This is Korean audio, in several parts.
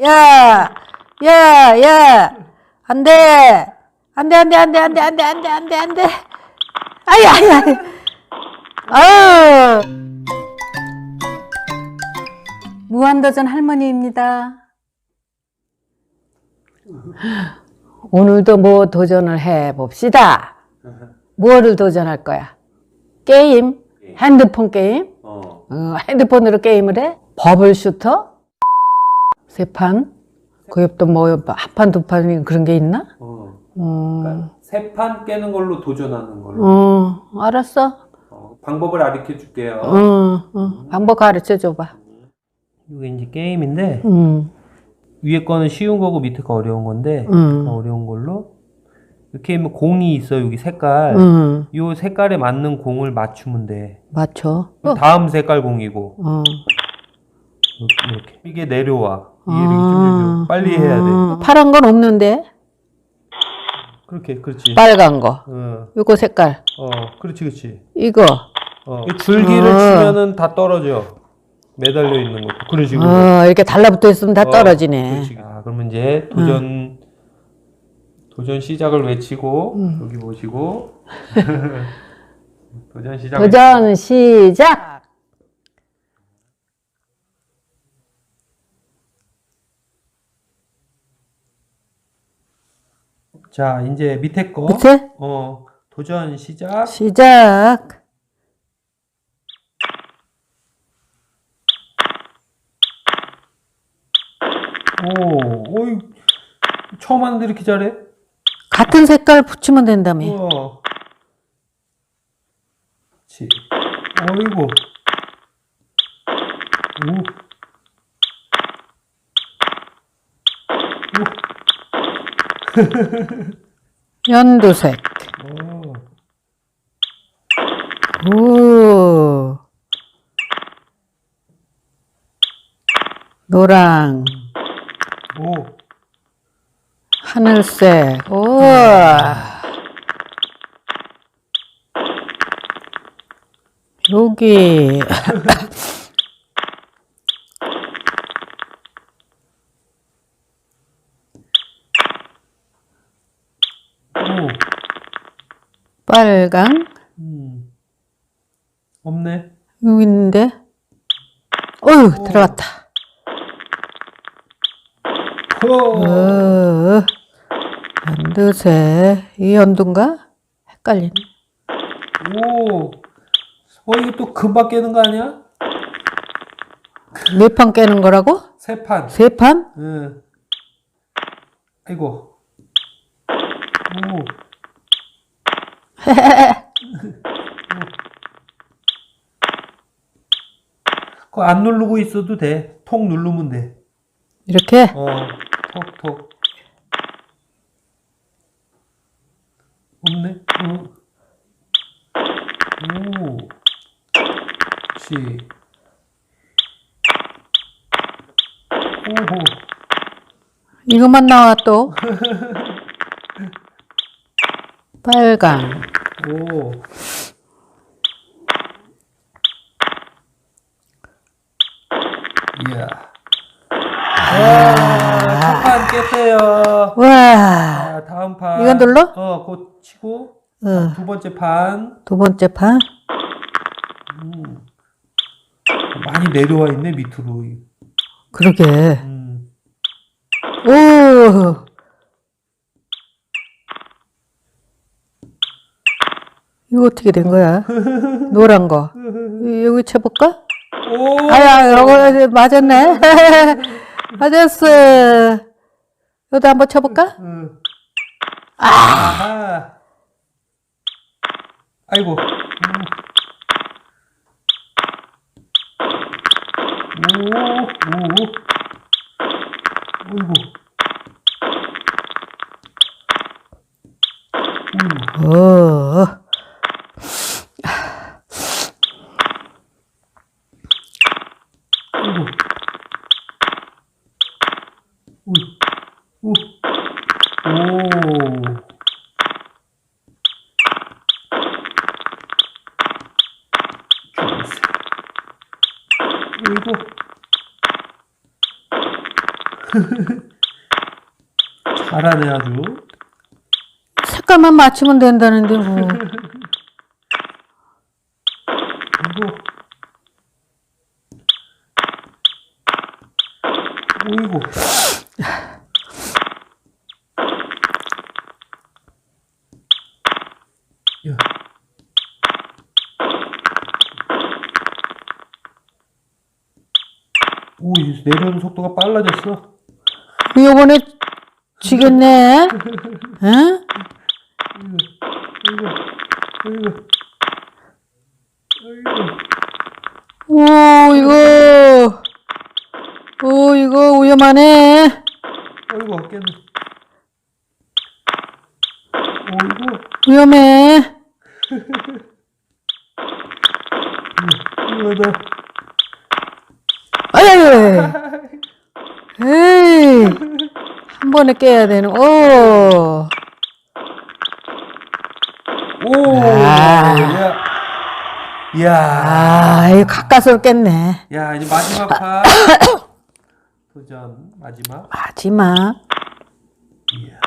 야, 야, 야, 안 돼. 안 돼, 안 돼, 안 돼, 안 돼, 안 돼, 안 돼, 안 돼, 안 돼. 아야, 아야. 아유. 무한도전 할머니입니다. 오늘도 뭐 도전을 해 봅시다. 뭐를 도전할 거야? 게임? 핸드폰 게임? 어. 어, 핸드폰으로 게임을 해? 버블 슈터? 세 판? 그 옆도 뭐, 한 판, 두 판, 그런 게 있나? 어. 음, 그러니까 세 판 깨는 걸로 도전하는 걸로. 어, 알았어. 어, 방법을 가르쳐 줄게요. 어, 어, 방법 가르쳐 줘봐. 이게 이제 게임인데 음, 위에 거는 쉬운 거고 밑에 거 어려운 건데 음. 더 어려운 걸로 이렇게 하면 공이 있어 여기 색깔. 음, 요 색깔에 맞는 공을 맞추면 돼. 맞춰. 어, 다음 색깔 공이고 어. 이렇게. 이게 내려와. 이게 아, 빨리 해야 돼. 어, 파란 건 없는데? 그렇게 그렇지. 빨간 거. 어, 요거 색깔. 어, 그렇지, 그렇지. 이거. 어, 이 줄기를 아. 치면은 다 떨어져. 매달려 있는 것도 그런 식으로. 어, 이렇게 달라붙어 있으면 다 어, 떨어지네. 그렇지. 아, 그러면 이제 도전 도전 시작을 외치고 음. 여기 보시고 도전 시작. 도전 시작! 자, 이제 밑에 거. 밑에? 어, 도전 시작. 시작. 오, 어이, 처음 하는데 이렇게 잘해? 같은 색깔 붙이면 된다며. 우와. 그렇지. 어이구. 오. 연두색. 오. 오. 노랑, 오. 하늘색. 오. 여기. 오. 빨강. 음. 없네. 여기 있는데. 어휴, 들어갔다. 오. 어, 연두색. 이 연두인가? 헷갈리네. 오. 어, 이거 또 금방 깨는 거 아니야? 몇 판 깨는 거라고? 세 판. 세 판? 응. 아이고. 오. 그거 안 누르고 있어도 돼. 톡 누르면 돼. 이렇게? 어, 톡, 톡. 없네? 어. 오. 그렇지. 오호. 이것만 나와 또. 빨강. 오. 이야. 와, 첫판 깼어요. 와. 자, 다음 판. 이건 눌러? 어, 곧 치고. 어, 두 번째 판. 두 번째 판. 음. 많이 내려와 있네, 밑으로. 그러게. 음. 오. 이거 어떻게 된 거야? 노란 거. 이- 여기 쳐볼까? 오! 아야, 이거 맞았네. 맞았어. 여기도 한번 쳐볼까? 응. 아! 아 이고. 음. 오, 오. 오. 어이구. 어이. 오. 오. 어이구. 잘하네 아주. 색깔만 맞추면 된다는데 뭐. 오이고. 오이고. 야. 오, 이 내려오는 속도가 빨라졌어. 요번에 지겠네. 응? 오, 이거. 오, 이거 위험하네. 어이구, 어깨는. 어이구, 위험해. 위험하다. 아유. 에이. 한 번에 깨야 되는, 오. 오, 아. 야. 야, 아, 이거 가까스로 깼네. 야, 이제 마지막 판. 도전, 마지막. 마지막. 이야.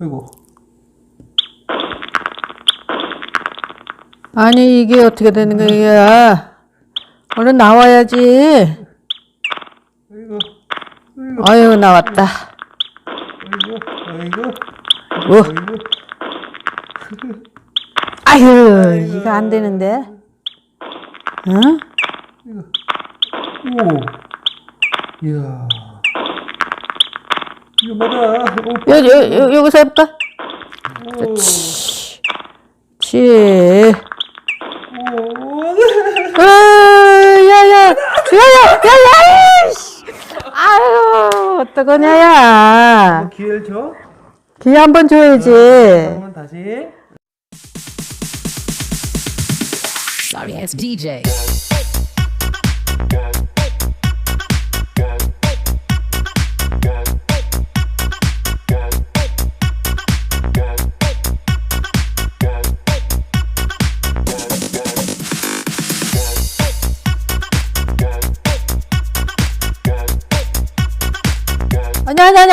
이고. 아니, 이게 어떻게 되는 거야? 얼른 나와야지. 아이고. 아이고. 아유, 나왔다. 아이고. 아이고. 뭐? 아이고. 아유, 이거 안 되는데. 응? 오. 이야. 이거. 오. 여, 여, 여, 여기서 해볼까? 오. 치. 오. 으, 야, 야, 야, 야, 야, 야, 이씨. 아유, 어떡하냐, 야. 기회를 줘. 기회 한 번 줘야지. 한번 다시. Sorry ass DJ.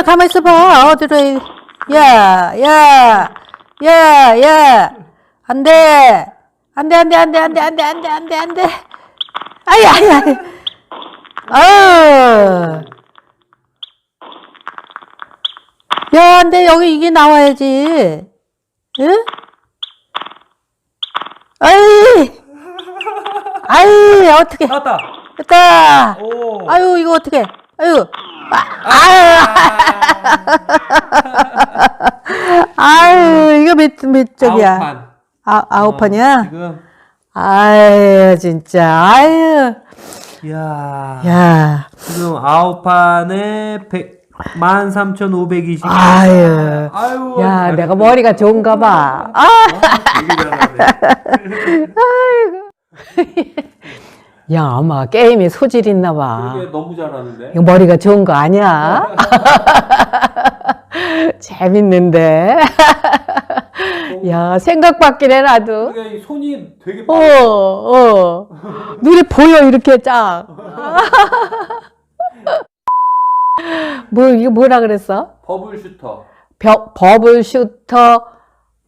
가만 있어봐. 어디로, 해. 야, 야, 야, 야. 안 돼. 안 돼, 안 돼, 안 돼, 안 돼, 안 돼, 안 돼, 안 돼, 안 돼. 아이, 아이, 아이. 아유. 야, 안 돼. 여기 이게 나와야지. 응? 아이. 아이, 어떻게. 나왔다. 됐다. 오. 아유, 이거 어떻게. 아유. 아, 아유. 아유, 이거 몇, 몇 쪽이야? 아홉 판. 아, 아홉 어, 판이야? 지금. 아유, 진짜. 아유. 이야. 야. 지금 아홉 판에 100, 13,520. 아유. 아유. 야. 내가 머리가 좋은가 봐. 아, 되게 잘하네. 야, 아마 게임에 소질 있나 봐. 이게 너무 잘하는데. 이거 머리가 좋은 거 아니야? 재밌는데. 야, 생각 밖이네, 나도. 이게 손이 되게 어, 어. 눈에 보여, 이렇게 쫙. 뭐, 이거 뭐라 그랬어? 버블 슈터, 벽, 버블 슈터,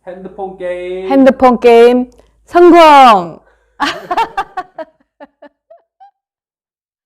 핸드폰 게임, 핸드폰 게임, 성공!